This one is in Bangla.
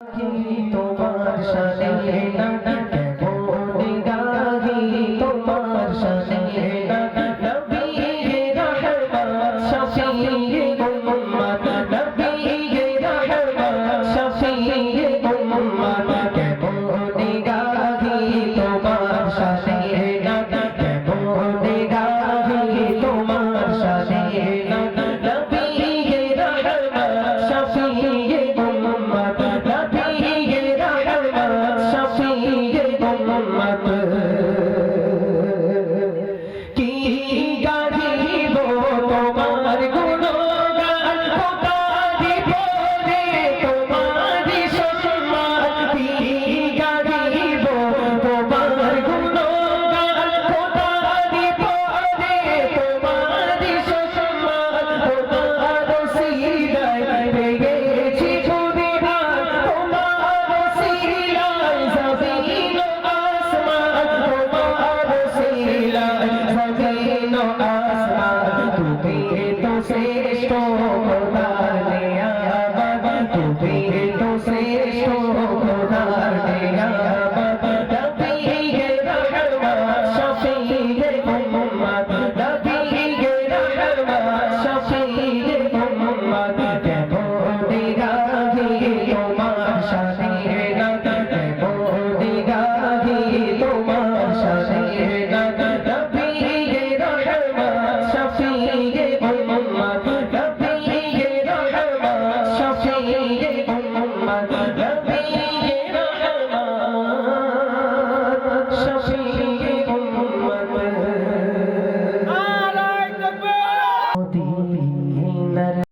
তোমার কেমন তোমার শানে না তুই তো শ্রেষ্ঠ খোদার নেয়া বাবা তুই তো শ্রেষ্ঠ খোদার নেয়া বাবা নবী হে রহমান শফি হে মুহাম্মদ নবী হে রহমান শফি হে মুহাম্মদ কেবো দিগা হি তোমার শাসি হে না কেবো দিগা হি তোমার শাসি হে না নবী হে রহমান শফি